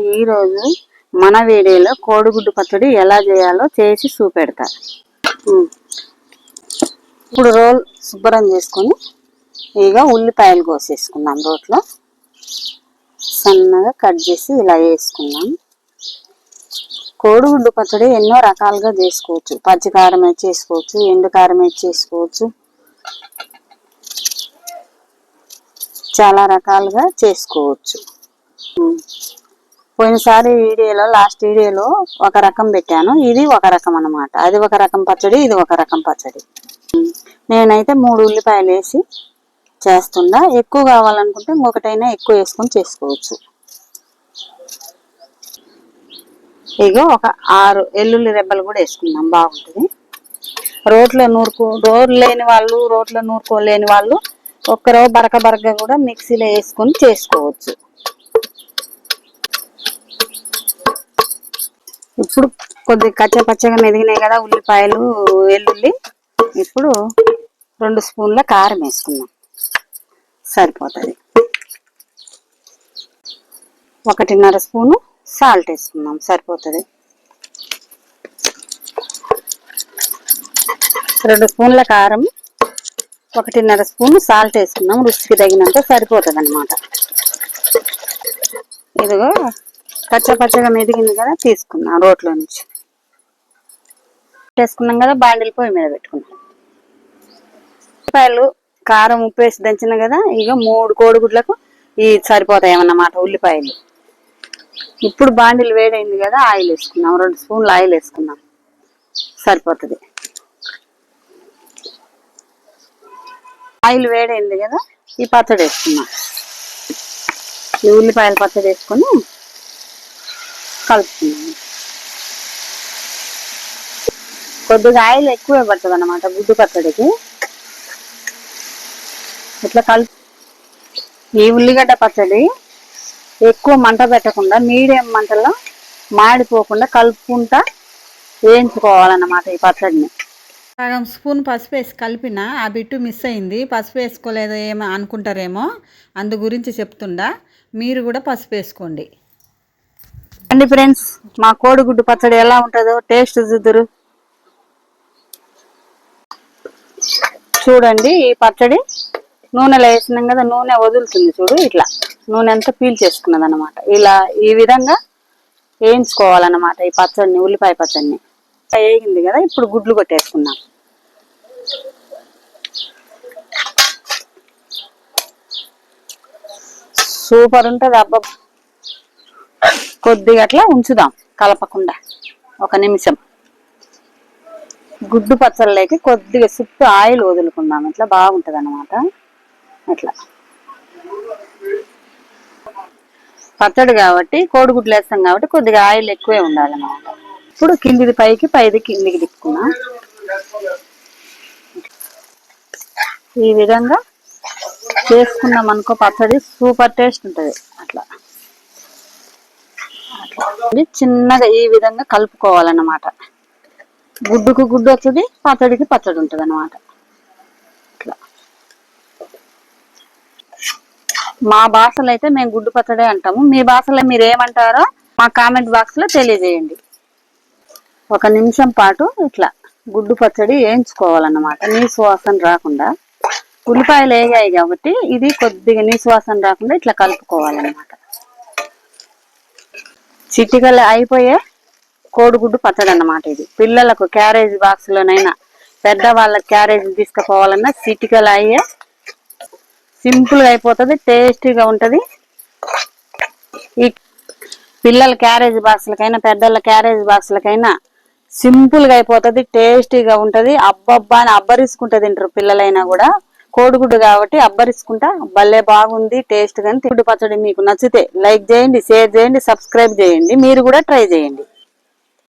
ఈరోజు మన వీడియోలో కోడిగుడ్డు పచ్చడి ఎలా చేయాలో చేసి చూపెడతా. ఇప్పుడు రోల్ శుభ్రం చేసుకొని ఇక ఉల్లిపాయలు కోసేసుకున్నాం రోట్లో. సన్నగా కట్ చేసి ఇలా వేసుకున్నాం కోడిగుడ్డు పచ్చడి ఎన్నో రకాలుగా చేసుకోవచ్చు. పచ్చి కారం వేసి చేసుకోవచ్చు ఎండు కారం వేసి చేసుకోవచ్చు. చాలా రకాలుగా చేసుకోవచ్చు. పోయినసారి వీడియోలో లాస్ట్ వీడియోలో ఒక రకం పెట్టాను. ఇది ఒక రకం అన్నమాట. అది ఒక రకం పచ్చడి ఇది ఒక రకం పచ్చడి. నేనైతే మూడు ఉల్లిపాయలు వేసి చేస్తున్నా. ఎక్కువ కావాలనుకుంటే ఇంకొకటైనా ఎక్కువ వేసుకొని చేసుకోవచ్చు. ఇగో ఒక ఆరు ఎల్లుల్లి రెబ్బలు కూడా వేసుకున్నాం బాగుంటుంది. రోట్లో నూరుకో రోలు లేని వాళ్ళు రోట్లో నూరుకోలేని వాళ్ళు ఒక్కరో బరక బరక కూడా మిక్సీలో వేసుకొని చేసుకోవచ్చు. ఇప్పుడు కొద్దిగా కచ్చ పచ్చగా మెదిగినాయి కదా ఉల్లిపాయలు వెల్లుల్లి. ఇప్పుడు రెండు స్పూన్ల కారం వేసుకుందాం. సరిపోతుంది. ఒకటిన్నర స్పూను సాల్ట్ వేసుకుందాం సరిపోతుంది. రెండు స్పూన్ల కారం ఒకటిన్నర స్పూన్ సాల్ట్ వేసుకున్నాం రుచికి తగినంత సరిపోతుంది అన్నమాట ఇదిగో పచ్చ పచ్చగా మెదిగింది కదా తీసుకున్నాం రోట్లో నుంచి. వేసుకున్నాం కదా బాండిల్ పొయ్యి మీద పెట్టుకున్నాం. ఉల్లిపాయలు కారం ఉప్పు వేసి దంచిన కదా ఇక మూడు కోడిగుడ్లకు ఈ సరిపోతాయేమన్నమాట ఉల్లిపాయలు. ఇప్పుడు బాండిల్ వేడైంది కదా ఆయిల్ వేసుకున్నాం రెండు స్పూన్లు ఆయిల్ వేసుకున్నాం. సరిపోతుంది. ఆయిల్ వేడైంది కదా ఈ పచ్చడి వేసుకున్నాం. ఈ ఉల్లిపాయల పచ్చడి వేసుకొని కలుపుకున్నాం కొద్దిగా ఆయిల్ ఎక్కువే పడుతుంది అనమాట గుడ్డు పచ్చడికి ఇట్లా కలుపు ఈ ఉల్లిగడ్డ పచ్చడి ఎక్కువ మంట పెట్టకుండా మీడియం మంటలో మాడిపోకుండా కలుపుకుంటా వేయించుకోవాలన్నమాట ఈ పచ్చడిని. సగం స్పూన్ పసుపు వేసి కలిపిన ఆ బిట్టు మిస్ అయింది. పసుపు వేసుకోలేదు ఏమో అనుకుంటారేమో అందు గురించి చెప్తుండా. మీరు కూడా పసుపు వేసుకోండి. అండి ఫ్రెండ్స్ మా కోడిగుడ్డు పచ్చడి ఎలా ఉంటుందో టేస్ట్ చూద్దరు. చూడండి ఈ పచ్చడి. నూనెలో వేసినాం కదా నూనె వదులుతుంది చూడు ఇట్లా. నూనె అంతా పీల్ చేసుకున్నది అనమాట ఇలా ఈ విధంగా వేయించుకోవాలన్నమాట ఈ పచ్చడిని ఉల్లిపాయ పచ్చడిని. వేగింది కదా ఇప్పుడు గుడ్లు కొట్టేసుకున్నాం సూపర్ ఉంటుంది అబ్బా కొద్దిగా అట్లా ఉంచుదాం కలపకుండా. ఒక నిమిషం. గుడ్డు పచ్చళ్ళకి కొద్దిగా చుట్టూ ఆయిల్ వదులుకుందాం. ఇట్లా బాగుంటుంది అనమాట అట్లా. పచ్చడి కాబట్టి కోడిగుడ్లు వేస్తాం కాబట్టి కొద్దిగా ఆయిల్ ఎక్కువే ఉండాలన్నమాట. ఇప్పుడు కిందిది పైకి పైది కిందికి తిప్పుకున్నాం ఈ విధంగా చేసుకున్నాం అనుకో పచ్చడి సూపర్ టేస్ట్ ఉంటుంది అట్లా ఇది చిన్నగా ఈ విధంగా కలుపుకోవాలన్నమాట. గుడ్డుకు గుడ్డు వస్తుంది పచ్చడికి పచ్చడి ఉంటుంది అనమాట ఇట్లా. మా భాషలో అయితే మేము గుడ్డు పచ్చడే అంటాము. మీ భాషలో మీరు ఏమంటారో మా కామెంట్ బాక్స్లో తెలియజేయండి. ఒక నిమిషం పాటు ఇట్లా గుడ్డు పచ్చడి వేయించుకోవాలన్నమాట. నీ వాసన రాకుండా. ఉల్లిపాయలు వేయాయి కాబట్టి ఇది కొద్దిగా నీసు వాసన రాకుండా ఇట్లా కలుపుకోవాలన్నమాట. చిటికలు అయిపోయే కోడిగుడ్డు పచ్చడి అన్నమాట ఇది. పిల్లలకు క్యారేజ్ బాక్స్లోనైనా పెద్ద వాళ్ళ క్యారేజ్ తీసుకుపోవాలన్నా చిటికలు అయ్యే సింపుల్గా అయిపోతుంది టేస్టీగా ఉంటుంది. ఈ పిల్లల క్యారేజ్ బాక్స్లకైనా పెద్దల క్యారేజ్ బాక్స్లకైనా సింపుల్గా అయిపోతుంది టేస్టీగా ఉంటుంది. అబ్బబ్బా అని అబ్బరిసుకుంటా తింటారు పిల్లలైనా కూడా. కోడిగుడ్డు కాబట్టి అబ్బరిసుకుంటా భలే బాగుంది టేస్ట్ కానీ తిండి పచ్చడి మీకు నచ్చితే లైక్ చేయండి షేర్ చేయండి సబ్స్క్రైబ్ చేయండి. మీరు కూడా ట్రై చేయండి.